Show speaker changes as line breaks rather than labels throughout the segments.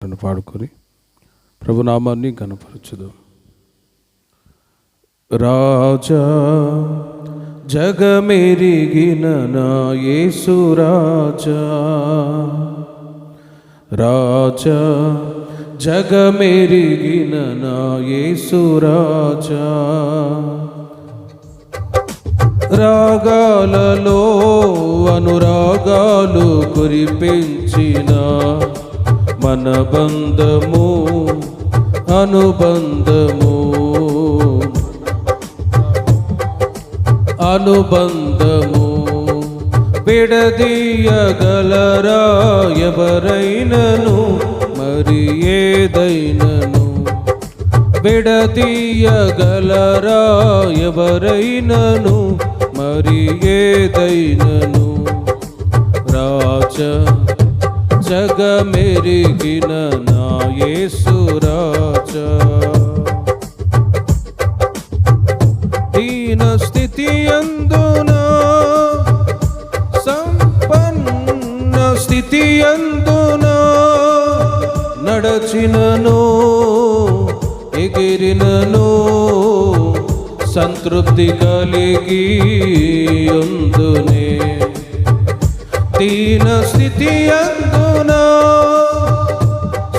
పాటను పాడుకొని ప్రభునామాన్ని గణపరచుదు రాజా జగమెరిగిన నా యేసు రాజా. రాజా జగమెరిగిన నా యేసు రాజా. రాగాలలో అనురాగాలు కురిపించిన మన బంధము అనుబంధము. అనుబంధము విడదీయగలరా ఎవరైనను మరి ఏదైనను? విడదీయగలరా ఎవరైనను మరి ఏదైనను? రాజా జగమెరిగిన నా యేసు రాజా దీన స్థితి అందునా సంపన్న స్థితి అందునా నడచినను ఎగిరినను సంతృప్తి కలిగి ఉందునే దీన స్థితి అందునా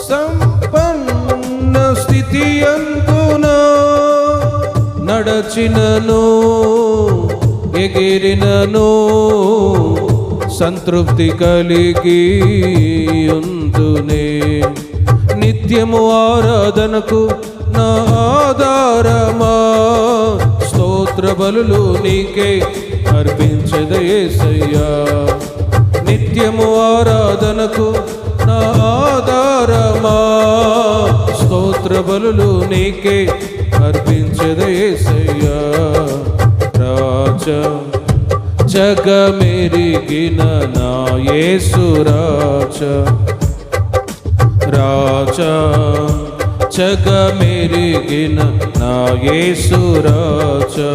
సంపన్న స్థితి అందునా నడచినను ఎగిరినను సంతృప్తి కలిగి ఉందునే నిత్యము ఆరాధనకు నా ఆధారమా? స్తోత్ర బలులు నీకే అర్పించదయేసయ్యా నిత్యము ఆరాధనకు నా ఆధారమా? స్తోత్ర బలులు నీకే అర్పించదయేసయ్యా రాజా జగమెరిగిన నా యేసు రాజా. రాజా జగమెరిగిన నా యేసు రాజా.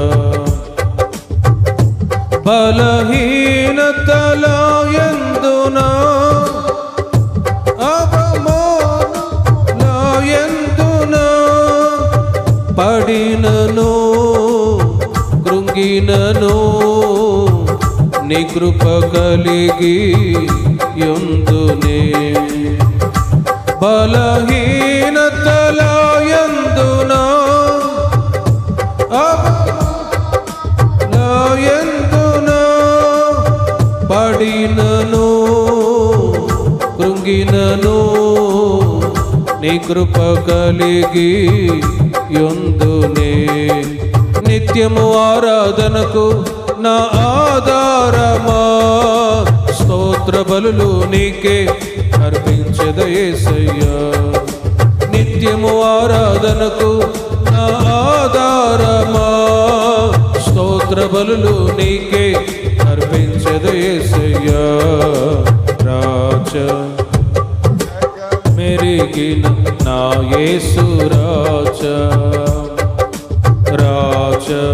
కృంగినను నీ కృప కలిగి ఎందునే బలహీనతల ఎందునా? పడినను కృంగినను నీ కృప కలిగి ఎందునే నిత్యము ఆరాధనకు నా ఆధారమా? స్తోత్ర బలులు నీకే అర్పించదయేసయ్యా నిత్యము ఆరాధనకు నా ఆధారమా? స్తోత్ర బలులు నీకే అర్పించదయేసయ్యా రాజా మెరిగిన నా యేసు రాజా. రాజా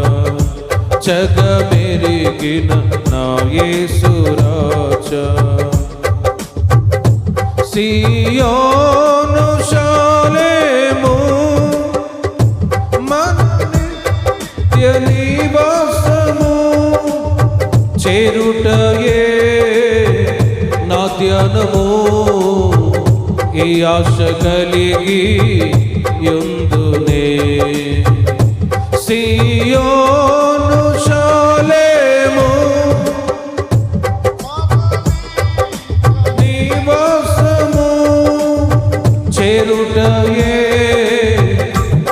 జగ మెరిగిన నా యేసు రాజా. సియోను శాలేము మన నివాసము చేరుటయే నా ధ్యానము. ఈ ఆశ కలిగి ఎందునే? చేరుటయే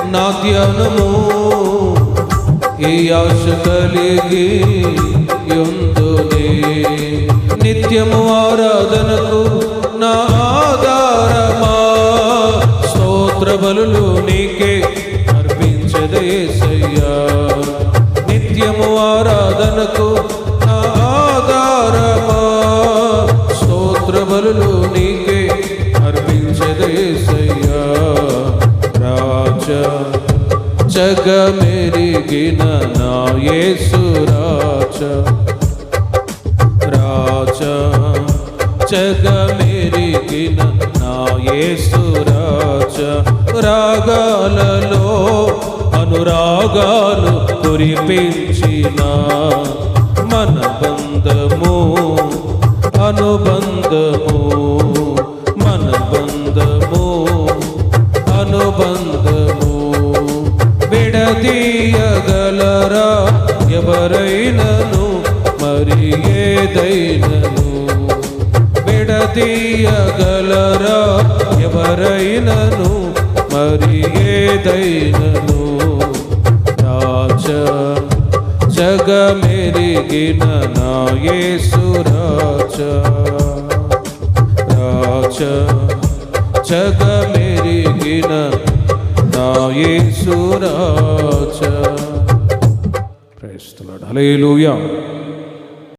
నా ధ్యానము. ఈ ఆశ కలిగి యుందునే నిత్యము ఆరాధనకు నా ఆధారమా. స్తోత్ర బలులు నీకే అర్పించదేసయ్యా నిత్యము ఆరాధనకు జగమెరిగిన నా యేసు రాచ రాజా. జగమెరిగిన నా యేసురాజ రాగాలలో అనురాగాలు కురిపించిన మన బంధము అనుబంధము. ఎవరైనను మరి ఏదైనను విడదీయగలరా? ఎవరైనను మరి ఏదైనను రాజ జగమెరిగిన నా యేసురాజ రాజ. జగమెరిగిన నా அலையிலூயா